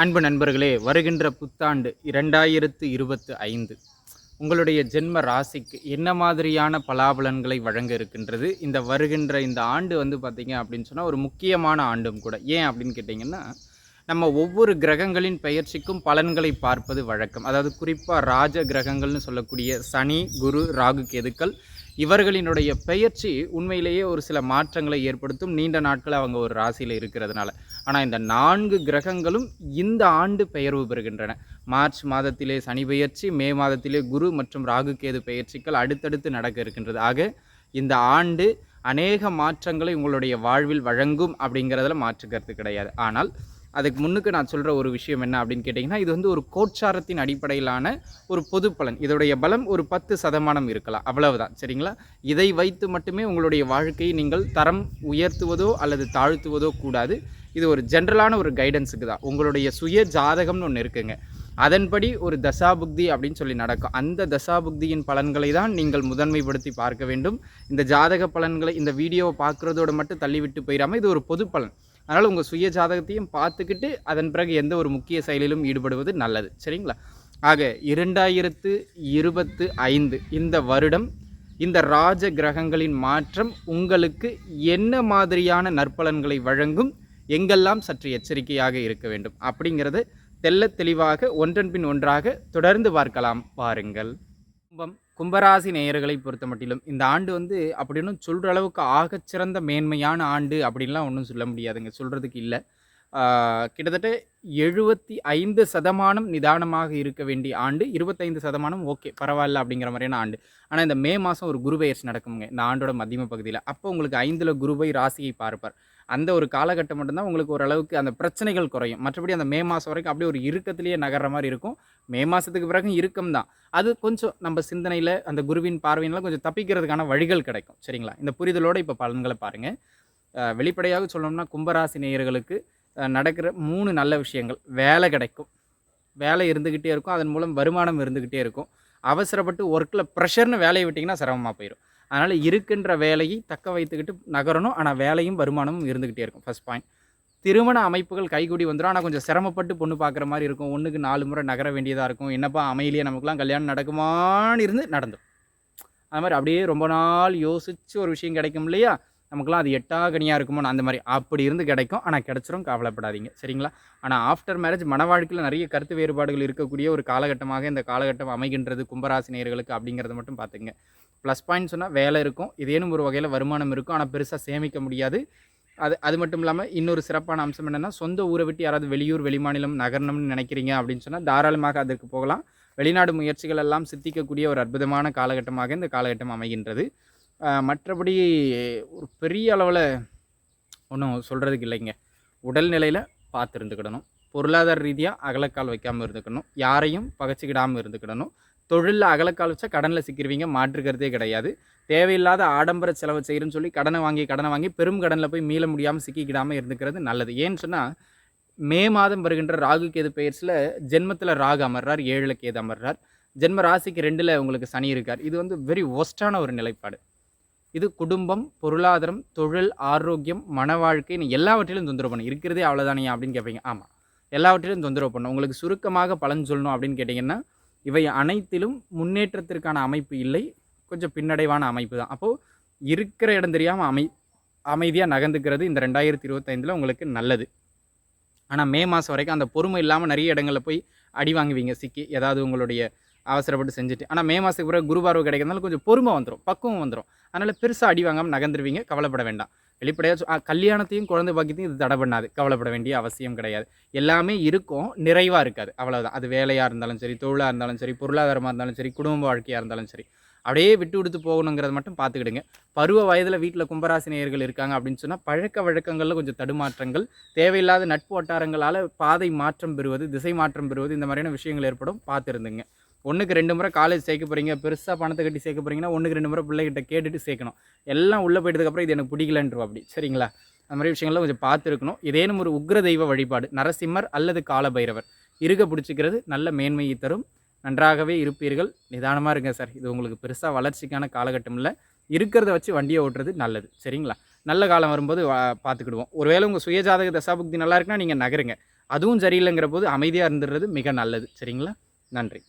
அன்பு நண்பர்களே வருகின்ற புத்தாண்டு இரண்டாயிரத்து இருபத்து ஐந்து. உங்களுடைய ஜென்ம ராசிக்கு என்ன மாதிரியான பலாபலன்களை வழங்க இருக்கின்றது? இந்த வருகின்ற இந்த ஆண்டு வந்து பார்த்தீங்க அப்படின்னு சொன்னால் ஒரு முக்கியமான ஆண்டும் கூட. ஏன் அப்படின்னு கேட்டிங்கன்னா நம்ம ஒவ்வொரு கிரகங்களின் பெயர்ச்சிக்கும் பலன்களை பார்ப்பது வழக்கம். அதாவது குறிப்பாக ராஜ கிரகங்கள்னு சொல்லக்கூடிய சனி குரு ராகு கேதுக்கள் இவர்களினுடைய பெயர்ச்சி உண்மையிலேயே ஒரு சில மாற்றங்களை ஏற்படுத்தும். நீண்ட நாட்கள் அவங்க ஒரு ராசியில் இருக்கிறதுனால. ஆனால் இந்த நான்கு கிரகங்களும் இந்த ஆண்டு பெயர்வு பெறுகின்றன. மார்ச் மாதத்திலே சனி பெயர்ச்சி மே மாதத்திலே குரு மற்றும் ராகு கேது பெயர்ச்சிகள் அடுத்தடுத்து நடக்க இருக்கின்றது. ஆக இந்த ஆண்டு அநேக மாற்றங்களை உங்களுடைய வாழ்வில் வழங்கும் அப்படிங்கிறதுல மாற்று கருத்து கிடையாது. ஆனால் அதுக்கு முன்னுக்கு நான் சொல்கிற ஒரு விஷயம் என்ன அப்படின்னு கேட்டிங்கன்னா இது வந்து ஒரு கோட்சாரத்தின் அடிப்படையிலான ஒரு பொது பலன். இதோடைய பலம் ஒரு பத்து சதமானம் இருக்கலாம். அவ்வளவுதான். சரிங்களா? இதை வைத்து மட்டுமே உங்களுடைய வாழ்க்கையை நீங்கள் தரம் உயர்த்துவதோ அல்லது தாழ்த்துவதோ கூடாது. இது ஒரு ஜென்ரலான ஒரு கைடன்ஸுக்கு தான். உங்களுடைய சுய ஜாதகம்னு ஒன்று இருக்குங்க. அதன்படி ஒரு தசாபுக்தி அப்படின்னு சொல்லி நடக்கும். அந்த தசாபுக்தியின் பலன்களை தான் நீங்கள் முதன்மைப்படுத்தி பார்க்க வேண்டும். இந்த ஜாதக பலன்களை இந்த வீடியோவை பார்க்குறதோட மட்டும் தள்ளிவிட்டு போயிடாமல் இது ஒரு பொது பலன். அதனால் உங்கள் சுய ஜாதகத்தையும் பார்த்துக்கிட்டு அதன் பிறகு எந்த ஒரு முக்கிய செயலிலும் ஈடுபடுவது நல்லது. சரிங்களா? ஆக இரண்டாயிரத்து இருபத்து ஐந்து இந்த வருடம் இந்த ராஜ கிரகங்களின் மாற்றம் உங்களுக்கு என்ன மாதிரியான நற்பலன்களை வழங்கும்? எங்கெல்லாம் சற்று எச்சரிக்கையாக இருக்க வேண்டும்? அப்படிங்கிறது தெல்ல தெளிவாக ஒன்றன் பின் ஒன்றாக தொடர்ந்து பார்க்கலாம். பாருங்கள் கும்பம் கும்பராசி நேயர்களை பொறுத்த மட்டிலும் இந்த ஆண்டு வந்து அப்படின்னு சொல்கிற அளவுக்கு ஆகச்சிறந்த மேன்மையான ஆண்டு அப்படின்லாம் ஒன்றும் சொல்ல முடியாதுங்க. சொல்கிறதுக்கு இல்லை. கிட்டத்தட்ட எழுபத்தி ஐந்து சதமானம் நிதானமாக இருக்க வேண்டிய ஆண்டு இருபத்தைந்து சதமானம் ஓகே பரவாயில்ல அப்படிங்கிற மாதிரியான ஆண்டு. ஆனால் இந்த மே மாதம் ஒரு குரு பெயர்ச்சி நடக்குங்க இந்த ஆண்டோட மத்தியம பகுதியில். அப்போ உங்களுக்கு ஐந்தில் குருவை ராசியை பார்ப்பார். அந்த ஒரு காலகட்டம் மட்டும்தான் உங்களுக்கு ஓரளவுக்கு அந்த பிரச்சனைகள் குறையும். மற்றபடி அந்த மே மாதம் வரைக்கும் அப்படியே ஒரு இறுக்கத்திலேயே நகர்ற மாதிரி இருக்கும். மே மாதத்துக்கு பிறகு இறுக்கம் தான். அது கொஞ்சம் நம்ம சிந்தனையில் அந்த குருவின் பார்வையினால் கொஞ்சம் தப்பிக்கிறதுக்கான வழிகள் கிடைக்கும். சரிங்களா? இந்த புரிதலோடு இப்போ பலன்களை பாருங்கள் வெளிப்படையாக சொல்லணும்னா கும்பராசி நேயர்களுக்கு நடக்கிற மூணு நல்ல விஷயங்கள். வேலை கிடைக்கும். வேலை இருந்துக்கிட்டே இருக்கும். அதன் மூலம் வருமானம் இருந்துக்கிட்டே இருக்கும். அவசரப்பட்டு ஒர்க்கில் ப்ரெஷர்னு வேலையை விட்டிங்கன்னா சிரமமாக போயிடும் அதனால் இருக்கின்ற வேலையை தக்க வைத்துக்கிட்டு நகரணும். ஆனால் வேலையும் வருமானமும் இருந்துக்கிட்டே இருக்கும். ஃபஸ்ட் பாயிண்ட் திருமண அமைப்புகள் கைகூடி வந்துடும் ஆனால் கொஞ்சம் சிரமப்பட்டு பொண்ணு பார்க்குற மாதிரி இருக்கும். ஒன்றுக்கு நாலு முறை நகர வேண்டியதாக இருக்கும். என்னப்பா அமையிலேயே நமக்குலாம் கல்யாணம் நடக்குமான்னு இருந்து நடந்தோம் அது மாதிரி அப்படியே ரொம்ப நாள் யோசித்து ஒரு விஷயம் கிடைக்கும் இல்லையா நமக்குலாம் அது எட்டாகனியாக இருக்குமோ அந்த மாதிரி அப்படி இருந்து கிடைக்கும். ஆனால் கிடச்சிரும் கவலைப்படாதீங்க. சரிங்களா? ஆனால் ஆஃப்டர் மேரேஜ் மன வாழ்க்கையில் நிறைய கருத்து வேறுபாடுகள் இருக்கக்கூடிய ஒரு காலகட்டமாக இந்த காலகட்டம் அமைகின்றது கும்பராசி நேயர்களுக்கு அப்படிங்கிறத மட்டும் பார்த்துங்க ப்ளஸ் பாயிண்ட் சொன்னால் வேலை இருக்கும் இதேனும் ஒரு வகையில் வருமானம் இருக்கும். ஆனால் பெருசாக சேமிக்க முடியாது. அது அது மட்டும் இல்லாமல் இன்னொரு சிறப்பான அம்சம் என்னென்னா சொந்த ஊரை விட்டு யாராவது வெளியூர் வெளிமாநிலம் நகரணும்னு நினைக்கிறீங்க அப்படின்னு சொன்னால் தாராளமாக அதற்கு போகலாம். வெளிநாடு முயற்சிகள் எல்லாம் சித்திக்கக்கூடிய ஒரு அற்புதமான காலகட்டமாக இந்த காலகட்டம் அமைகின்றது. மற்றபடி ஒரு பெரிய அளவில் ஒன்றும் சொல்கிறதுக்கு இல்லைங்க. உடல்நிலையில் பார்த்து இருந்துக்கிடணும் பொருளாதார ரீதியாக அகலக்கால் வைக்காமல் இருந்துக்கணும் யாரையும் பகச்சிக்கிடாமல் இருந்துக்கிடணும். தொழிலில் அகலக்கால் வச்சா கடனில் சிக்கிடுவீங்க மாற்றுக்கிறதே கிடையாது. தேவையில்லாத ஆடம்பர செலவு செய்கிறேன்னு சொல்லி கடனை வாங்கி கடனை வாங்கி பெரும் கடனில் போய் மீள முடியாமல் சிக்கிக்கிடாமல் இருந்துக்கிறது நல்லது. ஏன்னு சொன்னால் மே மாதம் வருகின்ற ராகு கேது பெயர்ஸில் ஜென்மத்தில் ராகு அமர்றார் ஏழில் கேது அமர்றார். ஜென்ம ராசிக்கு ரெண்டில் உங்களுக்கு சனி இருக்கார். இது வந்து வெரி ஒஸ்டான ஒரு நிலைப்பாடு. இது குடும்பம் பொருளாதாரம் தொழில் ஆரோக்கியம் மன வாழ்க்கை எல்லாவற்றிலும் தொந்தரவு பண்ணும் இருக்கிறதே அவ்வளோதானே அப்படின்னு கேட்பீங்க. ஆமாம் எல்லாவற்றிலும் தொந்தரவு பண்ணும் உங்களுக்கு சுருக்கமாக பலன் சொல்லணும் அப்படின்னு கேட்டிங்கன்னா இவை அனைத்திலும் முன்னேற்றத்திற்கான அமைப்பு இல்லை. கொஞ்சம் பின்னடைவான அமைப்பு தான். அப்போது இருக்கிற இடம் தெரியாமல் அமை அமைதியாக நகர்ந்துக்கிறது இந்த ரெண்டாயிரத்தி இருபத்தைந்தில் உங்களுக்கு நல்லது. ஆனால் மே மாதம் வரைக்கும் அந்த பொறுமை இல்லாமல் நிறைய இடங்களில் போய் அடி வாங்குவீங்க. சிக்கி ஏதாவது உங்களுடைய அவசரப்பட்டு செஞ்சுட்டு. ஆனால் மே மாதத்துக்கு பிறகு குருபார்வை கிடைக்கிறதுனால கொஞ்சம் பொறுமை வந்துடும் பக்குவம் வந்துடும் அதனால் பெருசாக அடி வாங்காமல் நகர்ந்துருவீங்க கவலைப்பட வேண்டாம். வெளிப்படையாக கல்யாணத்தையும் குழந்தை பாக்கியத்தையும் இது தடை பண்ணாது கவலைப்பட வேண்டிய அவசியம் கிடையாது. எல்லாமே இருக்கும் நிறைவாக இருக்காது அவ்வளோதான் அது வேலையாக இருந்தாலும் சரி தொழிலாக இருந்தாலும் சரி பொருளாதாரமாக இருந்தாலும் சரி குடும்ப வாழ்க்கையாக இருந்தாலும் சரி. அப்படியே விட்டு விடுத்து போகணுங்கிறத மட்டும் பார்த்துக்கிடுங்க. பருவ வயதில் வீட்டில் கும்பராசி நேயர்கள் இருக்காங்க அப்படின்னு சொன்னால் பழக்க வழக்கங்களில் கொஞ்சம் தடுமாற்றங்கள் தேவையில்லாத நட்பு வட்டாரங்களால் பாதை மாற்றம் பெறுவது திசை மாற்றம் பெறுவது இந்த மாதிரியான விஷயங்கள் ஏற்படும் பார்த்துருந்துங்க. ஒன்றுக்கு ரெண்டு முறை காலேஜ் சேர்க்க போகிறீங்க பெருசாக பணத்தை கட்டி சேர்க்க போகிறீங்கன்னா ஒன்றுக்கு ரெண்டு முறை பிள்ளைகிட்ட கேட்டுட்டு சேர்க்கணும். எல்லாம் உள்ளே போயிட்டதுக்கப்புறம் இது எனக்கு பிடிக்கலன்றோம் அப்படி. சரிங்களா? அந்த மாதிரி விஷயங்கள்லாம் கொஞ்சம் பார்த்துருக்கணும். இதேனும் ஒரு உக்ர தெய்வ வழிபாடு. நரசிம்மர் அல்லது காலபைரவர். இருக பிடிச்சிக்கிறது நல்ல மேன்மையை தரும். நன்றாகவே இருப்பீர்கள். நிதானமாக இருங்க சார். இது உங்களுக்கு பெருசாக வளர்ச்சிக்கான காலகட்டம் இல்லை. இருக்கிறத வச்சு வண்டியை ஓட்டுறது நல்லது. சரிங்களா? நல்ல காலம் வரும்போது பார்த்துக்கிடுவோம். ஒருவேளை உங்கள் சுயஜாதக தசாபுக்தி நல்லா இருக்குன்னா நீங்கள் நகருங்க. அதுவும் சரியில்லைங்கிற போது அமைதியாக இருந்துடுறது மிக நல்லது. சரிங்களா? நன்றி.